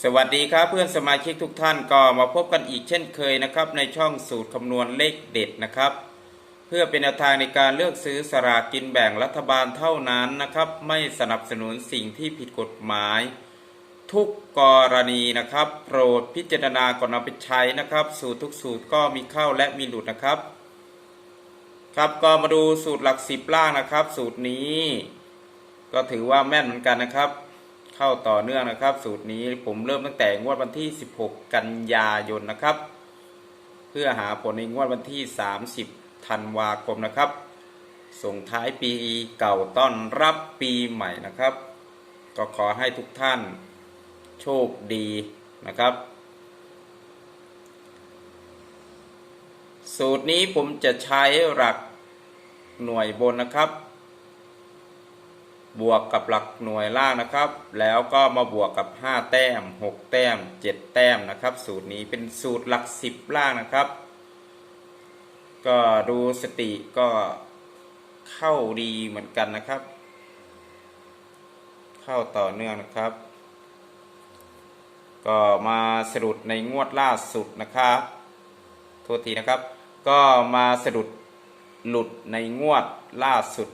สวัสดีครับเพื่อนสมาชิกทุกท่านก็มาพบกันอีกเช่นเคยนะครับ ในช่องสูตรคำนวณเลขเด็ดนะครับ เพื่อเป็นแนวทางในการเลือกซื้อสลากกินแบ่งรัฐบาลเท่านั้นนะครับ ไม่สนับสนุนสิ่งที่ผิดกฎหมาย ทุกกรณีนะครับ โปรดพิจารณาก่อนนำไปใช้นะครับ สูตรทุกสูตรก็มีเข้าและมีหลุดนะครับ ครับก็มาดูสูตรหลักสิบล่างนะครับ สูตรนี้ ก็ถือว่าแม่นเหมือนกันนะครับ เข้าต่อเนื่องนะครับ สูตรนี้ผมเริ่มตั้งแต่งวดวันที่ 16 กันยายนนะครับ เพื่อหาผลในงวดวันที่ 30ธันวาคมนะครับ ส่งท้ายปีเก่าต้อนรับปีใหม่นะครับ ก็ขอให้ทุกท่านโชคดีนะครับ สูตรนี้ผมจะใช้หลักหน่วยบนนะครับ บวกกับหลักหน่วยล่างนะครับ แล้วก็มาบวกกับ 5 แต้ม 6 แต้ม 7 แต้มนะครับ สูตรนี้เป็นสูตรหลัก 10 ล่างนะครับ ก็ดูสติก็เข้าดีเหมือนกันนะครับ เข้าต่อเนื่องนะครับ ก็มาสรุปในงวดล่าสุดนะครับโทษทีนะครับ ก็มาสะดุดหลุดในงวดล่าสุด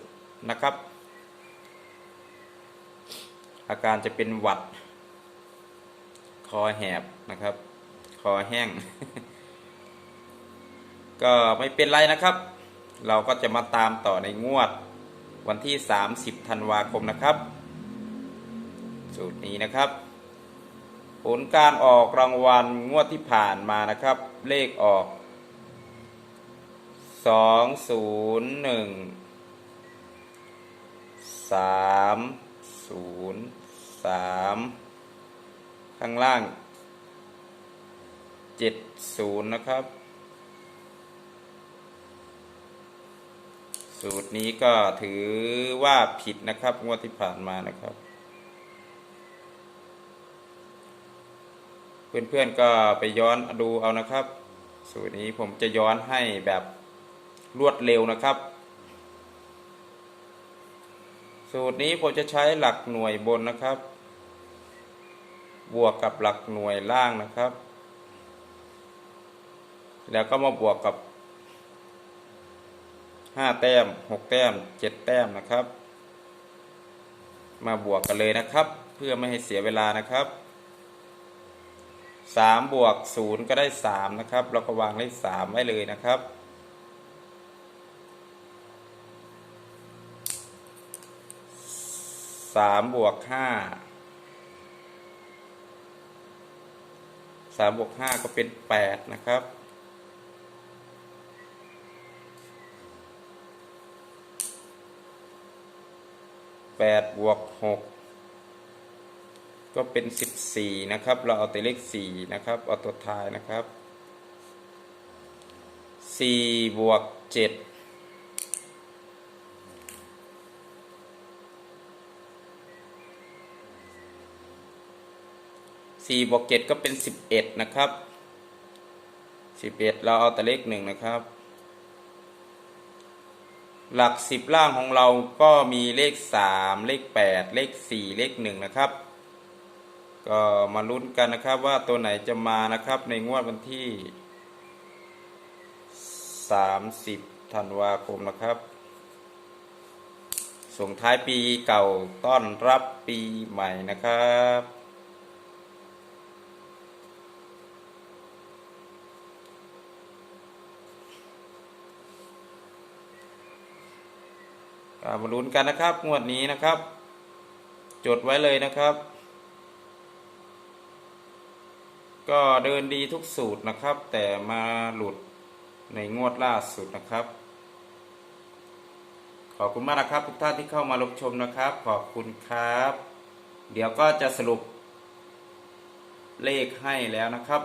นะครับ อาการจะเป็นหวัด คอแหบนะครับ คอแห้ง ก็ไม่เป็นไรนะครับ เราก็จะมาตามต่อในงวด วันที่ 30ธันวาคมนะครับ สูตรนี้นะครับ ผลการออกรางวัลงวดที่ผ่านมานะครับ เลขออกสองศูนย์หนึ่ง สามข้างล่างเจ็ดศูนย์นะครับ สูตรนี้ก็ถือว่าผิดนะครับ งวดที่ผ่านมานะครับ เพื่อนๆก็ไปย้อนดูเอานะครับ สูตรนี้ผมจะย้อนให้แบบรวดเร็วนะครับ สูตรนี้ผมจะใช้หลักหน่วยบนนะครับ บวกกับหลักหน่วยล่างนะครับ แล้วก็มาบวกกับ 5 แต้ม 6 แต้ม 7 แต้มนะครับ มาบวกกันเลยนะครับ เพื่อไม่ให้เสียเวลานะครับ 3 บวก 0 ก็ได้ 3 นะครับ เราก็วางเลข3ไว้เลยนะครับ สามบวกห้าสามบวกห้าก็เป็นแปดนะครับ แปดบวกหกก็เป็นสิบสี่นะครับ เราเอาแต่เลขสี่นะครับ เอาตัวท้ายนะครับสี่บวกเจ็ด สี่บวกเจ็ดก็เป็นสิบเอ็ดนะครับสิบเอ็ดเราเอาแต่เลขหนึ่งนะครับ หลักสิบล่างของเราก็มีเลขสามเลขแปดเลขสี่เลขหนึ่งนะครับ ก็มาลุ้นกันนะครับว่าตัวไหนจะมานะครับในงวดวันที่สามสิบธันวาคมนะครับ ส่งท้ายปีเก่าต้อนรับปีใหม่นะครับ มาลุ้นกันนะครับ งวดนี้นะครับ จดไว้เลยนะครับ ก็เดินดีทุกสูตรนะครับ แต่มาหลุดในงวดล่าสุดนะครับ ขอบคุณมากนะครับ ทุกท่านที่เข้ามารับชมนะครับ ขอบคุณครับ เดี๋ยวก็จะสรุปเลขให้แล้วนะครับ